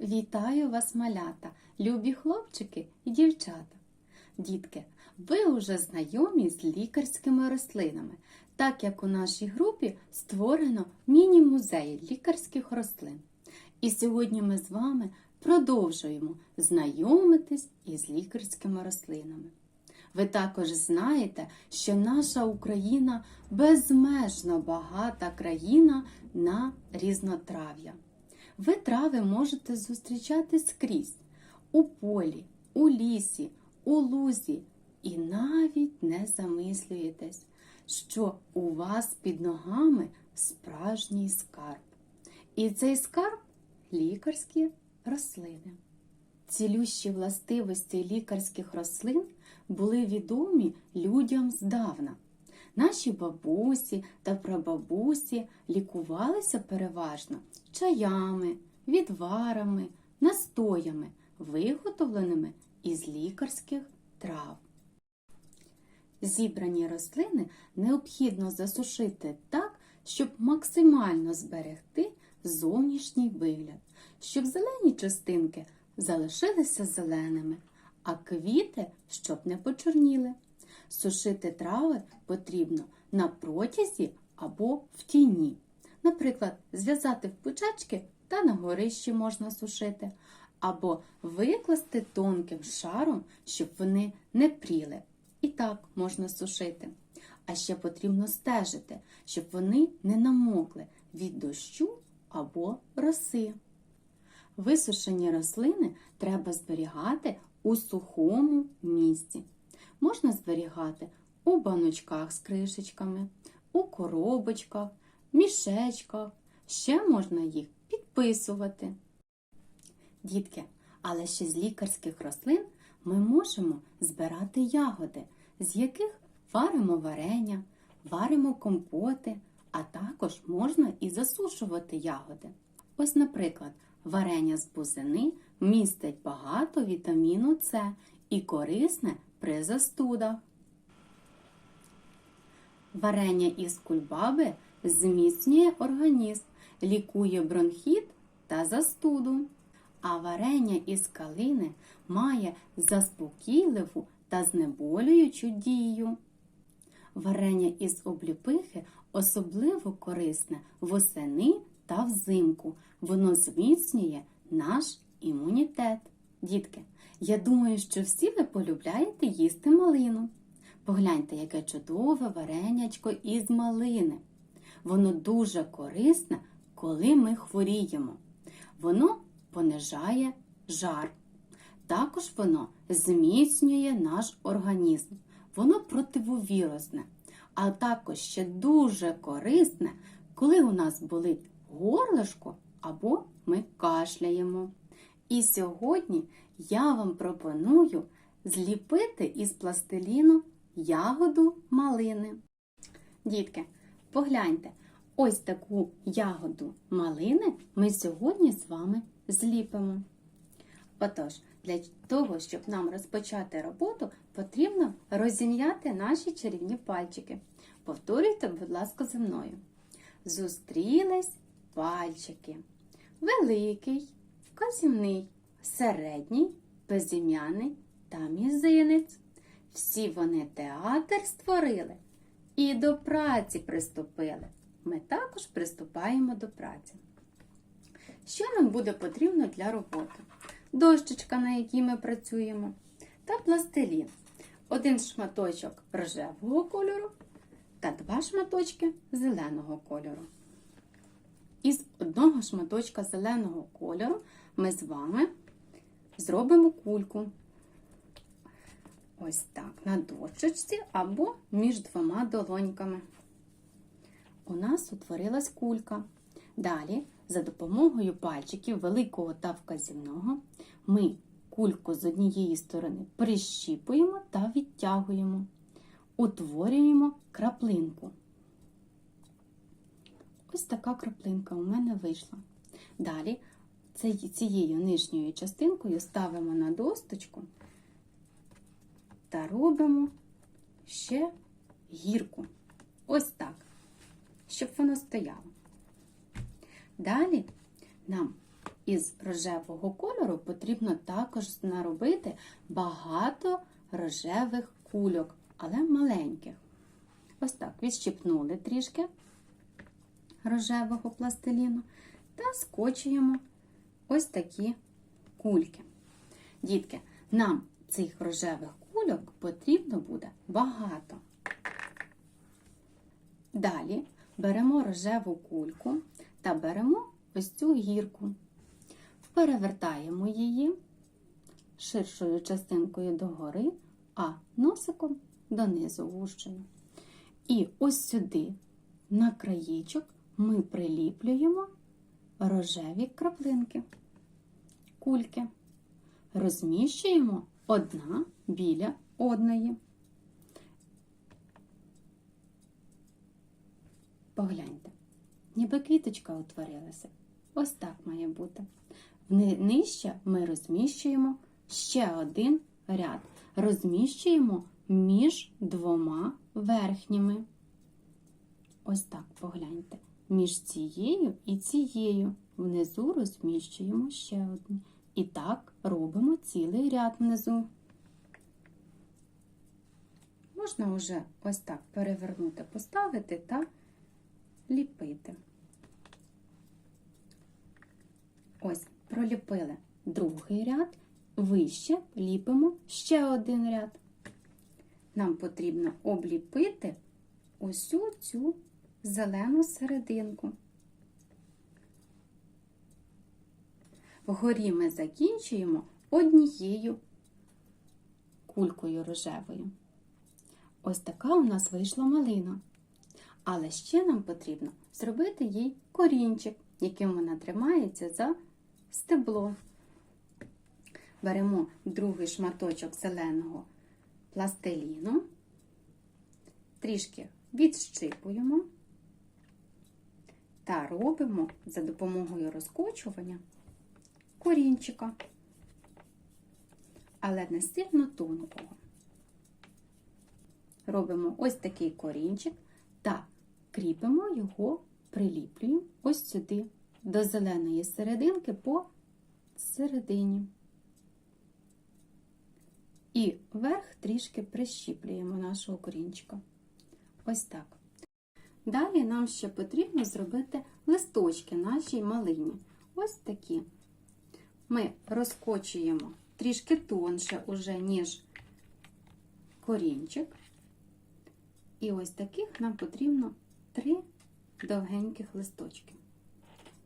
Вітаю вас, малята, любі хлопчики і дівчата. Дітки, ви вже знайомі з лікарськими рослинами, так як у нашій групі створено міні-музей лікарських рослин. І сьогодні ми з вами продовжуємо знайомитись із лікарськими рослинами. Ви також знаєте, що наша Україна безмежно багата країна на різнотрав'я. Ви трави можете зустрічати скрізь у полі, у лісі, у лузі, і навіть не замислюєтесь, що у вас під ногами справжній скарб. І цей скарб лікарські рослини. Цілющі властивості лікарських рослин були відомі людям здавна. Наші бабусі та прабабусі лікувалися переважно чаями, відварами, настоями, виготовленими із лікарських трав. Зібрані рослини необхідно засушити так, щоб максимально зберегти зовнішній вигляд, щоб зелені частинки залишилися зеленими, а квіти щоб не почорніли. Сушити трави потрібно на протязі або в тіні. Наприклад, зв'язати в пучечки та на горищі можна сушити, або викласти тонким шаром, щоб вони не пріли. І так можна сушити. А ще потрібно стежити, щоб вони не намокли від дощу або роси. Висушені рослини треба зберігати у сухому місці. Можна зберігати у баночках з кришечками, у коробочках, мішечках. Ще можна їх підписувати. Дітки, але ще з лікарських рослин ми можемо збирати ягоди, з яких варимо варення, варимо компоти, а також можна і засушувати ягоди. Ось, наприклад, варення з бузини містить багато вітаміну С і корисне при застудах. Варення із кульбаби зміцнює організм, лікує бронхіт та застуду. А варення із калини має заспокійливу та знеболюючу дію. Варення із обліпихи особливо корисне восени та взимку. Воно зміцнює наш імунітет. Дітки, я думаю, що всі ви полюбляєте їсти малину. Погляньте, яке чудове варенячко із малини. Воно дуже корисне, коли ми хворіємо. Воно понижає жар. Також воно зміцнює наш організм. Воно противовірусне, а також ще дуже корисне, коли у нас болить горлишко або ми кашляємо. І сьогодні я вам пропоную зліпити із пластиліну ягоду малини. Дітки, погляньте, ось таку ягоду малини ми сьогодні з вами зліпимо. Отож, для того, щоб нам розпочати роботу, потрібно розім'яти наші чарівні пальчики. Повторюйте, будь ласка, за мною. Зустрілись пальчики. Великий, вказівний, середній, безім'яний та мізинець. Всі вони театр створили і до праці приступили. Ми також приступаємо до праці. Що нам буде потрібно для роботи? Дощечка, на якій ми працюємо, та пластилін. Один шматочок рожевого кольору та два шматочки зеленого кольору. Із одного шматочка зеленого кольору ми з вами зробимо кульку. Ось так, на дощечці або між двома долоньками. У нас утворилась кулька. Далі, за допомогою пальчиків великого та вказівного, ми кульку з однієї сторони прищіпуємо та відтягуємо, утворюємо краплинку. Ось така краплинка у мене вийшла. Далі цією нижньою частинкою ставимо на досточку та робимо ще гірку. Ось так, щоб воно стояло. Далі нам із рожевого кольору потрібно також наробити багато рожевих кульок, але маленьких. Ось так відщипнули трішки рожевого пластиліну та скочуємо ось такі кульки. Дітки, нам цих рожевих кульок потрібно буде багато. Далі беремо рожеву кульку та беремо ось цю гірку, перевертаємо її ширшою частинкою догори, а носиком донизу вущою. І ось сюди, на краєчок, ми приліплюємо рожеві краплинки, кульки, розміщуємо одна біля одної. Погляньте, ніби квіточка утворилася. Ось так має бути. Нижче ми розміщуємо ще один ряд. Розміщуємо між двома верхніми. Ось так погляньте. Між цією і цією. Внизу розміщуємо ще одну. І так робимо цілий ряд внизу. Можна вже ось так перевернути, поставити та ліпити. Ось, проліпили другий ряд, вище ліпимо ще один ряд. Нам потрібно обліпити усю цю зелену серединку. Вгорі ми закінчуємо однією кулькою рожевою. Ось така у нас вийшла малина. Але ще нам потрібно зробити їй корінчик, яким вона тримається за стебло. Беремо другий шматочок зеленого пластиліну, трішки відщипуємо та робимо за допомогою розкочування корінчика, але не сильно тонкого. Робимо ось такий корінчик та кріпимо його, приліплюємо ось сюди, до зеленої серединки по середині. І вверх трішки прищіплюємо нашого корінчика. Ось так. Далі нам ще потрібно зробити листочки нашій малині. Ось такі. Ми розкочуємо трішки тонше, уже, ніж корінчик. І ось таких нам потрібно три довгеньких листочки.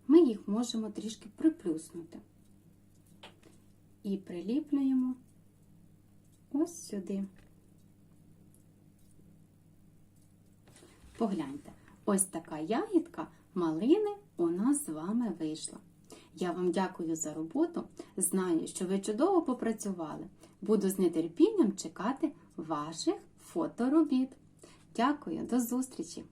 Ми їх можемо трішки приплюснути. І приліплюємо ось сюди. Погляньте, ось така ягідка малини у нас з вами вийшла. Я вам дякую за роботу. Знаю, що ви чудово попрацювали. Буду з нетерпінням чекати ваших фоторобіт. Дякую, до зустрічі!